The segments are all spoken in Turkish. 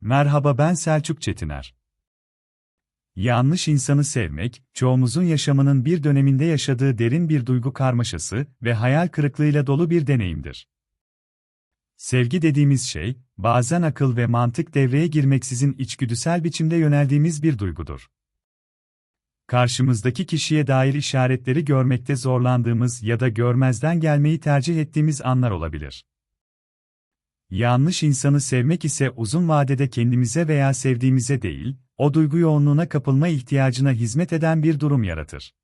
Merhaba ben Selçuk Çetiner. Yanlış insanı sevmek, çoğumuzun yaşamının bir döneminde yaşadığı derin bir duygu karmaşası ve hayal kırıklığıyla dolu bir deneyimdir. Sevgi dediğimiz şey, bazen akıl ve mantık devreye girmeksizin içgüdüsel biçimde yöneldiğimiz bir duygudur. Karşımızdaki kişiye dair işaretleri görmekte zorlandığımız ya da görmezden gelmeyi tercih ettiğimiz anlar olabilir. Yanlış insanı sevmek ise uzun vadede kendimize veya sevdiğimize değil, o duygu yoğunluğuna kapılma ihtiyacına hizmet eden bir durum yaratır.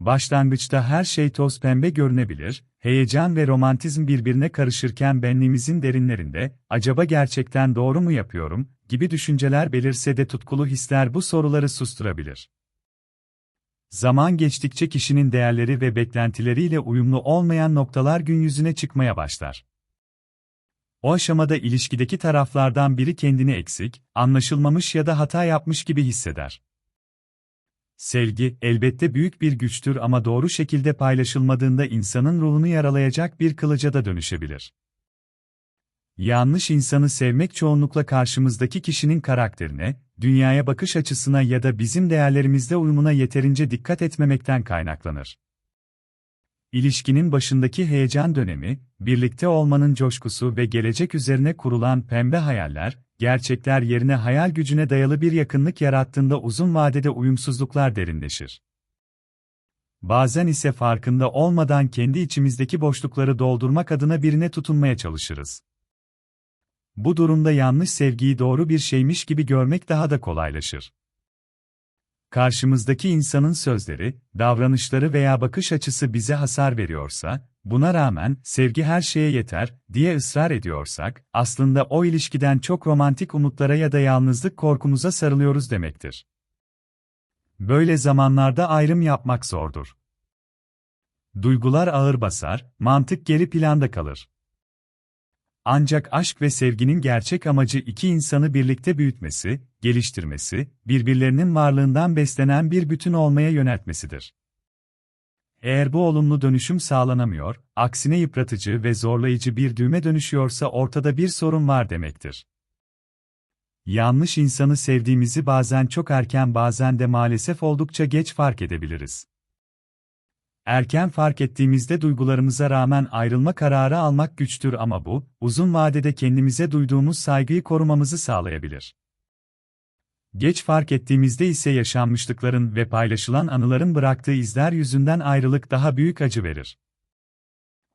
Başlangıçta her şey toz pembe görünebilir, heyecan ve romantizm birbirine karışırken benliğimizin derinlerinde, acaba gerçekten doğru mu yapıyorum, gibi düşünceler belirse de tutkulu hisler bu soruları susturabilir. Zaman geçtikçe kişinin değerleri ve beklentileriyle uyumlu olmayan noktalar gün yüzüne çıkmaya başlar. O aşamada ilişkideki taraflardan biri kendini eksik, anlaşılmamış ya da hata yapmış gibi hisseder. Sevgi, elbette büyük bir güçtür ama doğru şekilde paylaşılmadığında insanın ruhunu yaralayacak bir kılıca da dönüşebilir. Yanlış insanı sevmek çoğunlukla karşımızdaki kişinin karakterine, dünyaya bakış açısına ya da bizim değerlerimizde uyumuna yeterince dikkat etmemekten kaynaklanır. İlişkinin başındaki heyecan dönemi, birlikte olmanın coşkusu ve gelecek üzerine kurulan pembe hayaller, gerçekler yerine hayal gücüne dayalı bir yakınlık yarattığında uzun vadede uyumsuzluklar derinleşir. Bazen ise farkında olmadan kendi içimizdeki boşlukları doldurmak adına birine tutunmaya çalışırız. Bu durumda yanlış sevgiyi doğru bir şeymiş gibi görmek daha da kolaylaşır. Karşımızdaki insanın sözleri, davranışları veya bakış açısı bize hasar veriyorsa, buna rağmen sevgi her şeye yeter diye ısrar ediyorsak, aslında o ilişkiden çok romantik umutlara ya da yalnızlık korkumuza sarılıyoruz demektir. Böyle zamanlarda ayrım yapmak zordur. Duygular ağır basar, mantık geri planda kalır. Ancak aşk ve sevginin gerçek amacı iki insanı birlikte büyütmesi, geliştirmesi, birbirlerinin varlığından beslenen bir bütün olmaya yöneltmesidir. Eğer bu olumlu dönüşüm sağlanamıyor, aksine yıpratıcı ve zorlayıcı bir düğme dönüşüyorsa ortada bir sorun var demektir. Yanlış insanı sevdiğimizi bazen çok erken bazen de maalesef oldukça geç fark edebiliriz. Erken fark ettiğimizde duygularımıza rağmen ayrılma kararı almak güçtür ama bu, uzun vadede kendimize duyduğumuz saygıyı korumamızı sağlayabilir. Geç fark ettiğimizde ise yaşanmışlıkların ve paylaşılan anıların bıraktığı izler yüzünden ayrılık daha büyük acı verir.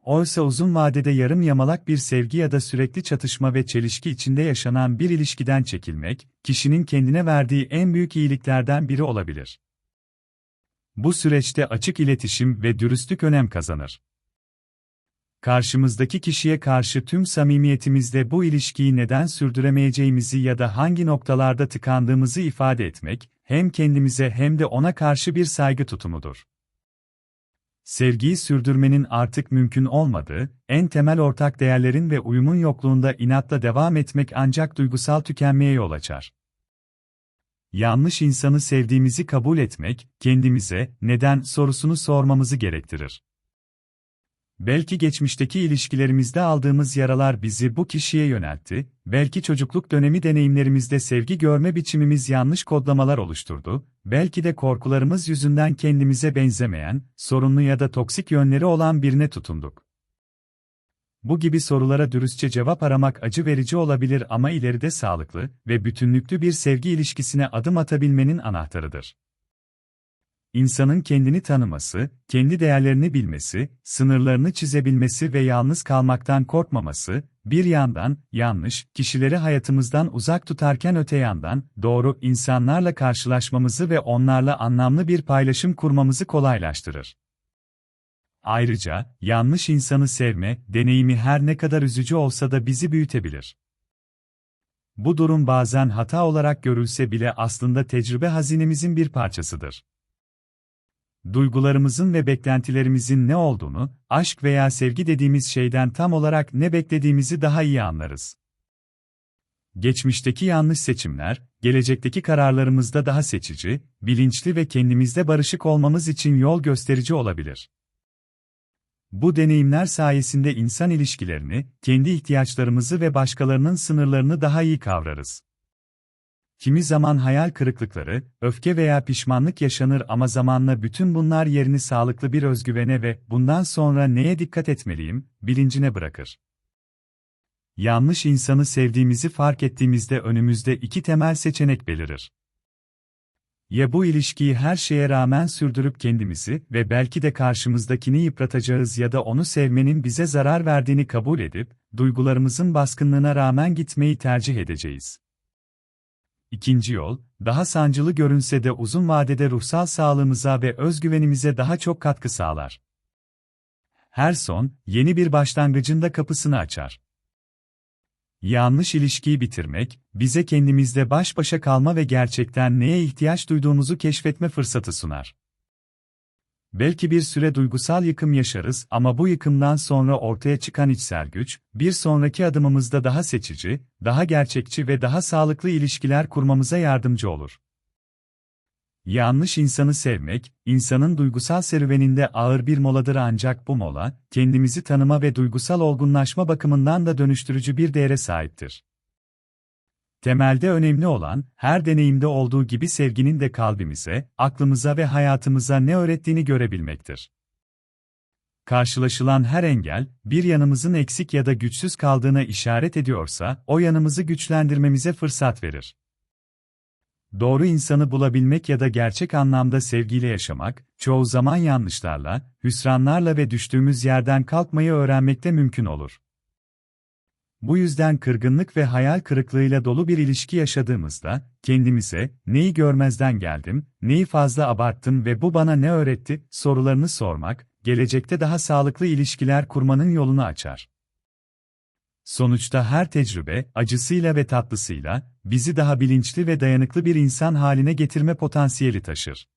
Oysa uzun vadede yarım yamalak bir sevgi ya da sürekli çatışma ve çelişki içinde yaşanan bir ilişkiden çekilmek, kişinin kendine verdiği en büyük iyiliklerden biri olabilir. Bu süreçte açık iletişim ve dürüstlük önem kazanır. Karşımızdaki kişiye karşı tüm samimiyetimizle bu ilişkiyi neden sürdüremeyeceğimizi ya da hangi noktalarda tıkandığımızı ifade etmek, hem kendimize hem de ona karşı bir saygı tutumudur. Sevgiyi sürdürmenin artık mümkün olmadığı, en temel ortak değerlerin ve uyumun yokluğunda inatla devam etmek ancak duygusal tükenmeye yol açar. Yanlış insanı sevdiğimizi kabul etmek, kendimize neden sorusunu sormamızı gerektirir. Belki geçmişteki ilişkilerimizde aldığımız yaralar bizi bu kişiye yöneltti, belki çocukluk dönemi deneyimlerimizde sevgi görme biçimimiz yanlış kodlamalar oluşturdu, belki de korkularımız yüzünden kendimize benzemeyen, sorunlu ya da toksik yönleri olan birine tutunduk. Bu gibi sorulara dürüstçe cevap aramak acı verici olabilir ama ileride sağlıklı ve bütünlüklü bir sevgi ilişkisine adım atabilmenin anahtarıdır. İnsanın kendini tanıması, kendi değerlerini bilmesi, sınırlarını çizebilmesi ve yalnız kalmaktan korkmaması, bir yandan, yanlış, kişileri hayatımızdan uzak tutarken öte yandan, doğru insanlarla karşılaşmamızı ve onlarla anlamlı bir paylaşım kurmamızı kolaylaştırır. Ayrıca, yanlış insanı sevme, deneyimi her ne kadar üzücü olsa da bizi büyütebilir. Bu durum bazen hata olarak görülse bile aslında tecrübe hazinemizin bir parçasıdır. Duygularımızın ve beklentilerimizin ne olduğunu, aşk veya sevgi dediğimiz şeyden tam olarak ne beklediğimizi daha iyi anlarız. Geçmişteki yanlış seçimler, gelecekteki kararlarımızda daha seçici, bilinçli ve kendimizde barışık olmamız için yol gösterici olabilir. Bu deneyimler sayesinde insan ilişkilerini, kendi ihtiyaçlarımızı ve başkalarının sınırlarını daha iyi kavrarız. Kimi zaman hayal kırıklıkları, öfke veya pişmanlık yaşanır ama zamanla bütün bunlar yerini sağlıklı bir özgüvene ve bundan sonra neye dikkat etmeliyim bilincine bırakır. Yanlış insanı sevdiğimizi fark ettiğimizde önümüzde iki temel seçenek belirir. Ya bu ilişkiyi her şeye rağmen sürdürüp kendimizi ve belki de karşımızdakini yıpratacağız ya da onu sevmenin bize zarar verdiğini kabul edip, duygularımızın baskınlığına rağmen gitmeyi tercih edeceğiz. İkinci yol, daha sancılı görünse de uzun vadede ruhsal sağlığımıza ve özgüvenimize daha çok katkı sağlar. Her son, yeni bir başlangıcın da kapısını açar. Yanlış ilişkiyi bitirmek, bize kendimizle baş başa kalma ve gerçekten neye ihtiyaç duyduğumuzu keşfetme fırsatı sunar. Belki bir süre duygusal yıkım yaşarız ama bu yıkımdan sonra ortaya çıkan içsel güç, bir sonraki adımımızda daha seçici, daha gerçekçi ve daha sağlıklı ilişkiler kurmamıza yardımcı olur. Yanlış insanı sevmek, insanın duygusal serüveninde ağır bir moladır ancak bu mola, kendimizi tanıma ve duygusal olgunlaşma bakımından da dönüştürücü bir değere sahiptir. Temelde önemli olan, her deneyimde olduğu gibi sevginin de kalbimize, aklımıza ve hayatımıza ne öğrettiğini görebilmektir. Karşılaşılan her engel, bir yanımızın eksik ya da güçsüz kaldığına işaret ediyorsa, o yanımızı güçlendirmemize fırsat verir. Doğru insanı bulabilmek ya da gerçek anlamda sevgiyle yaşamak, çoğu zaman yanlışlarla, hüsranlarla ve düştüğümüz yerden kalkmayı öğrenmekte mümkün olur. Bu yüzden kırgınlık ve hayal kırıklığıyla dolu bir ilişki yaşadığımızda, kendimize, neyi görmezden geldim, neyi fazla abarttım ve bu bana ne öğretti, sorularını sormak, gelecekte daha sağlıklı ilişkiler kurmanın yolunu açar. Sonuçta her tecrübe, acısıyla ve tatlısıyla, bizi daha bilinçli ve dayanıklı bir insan haline getirme potansiyeli taşır.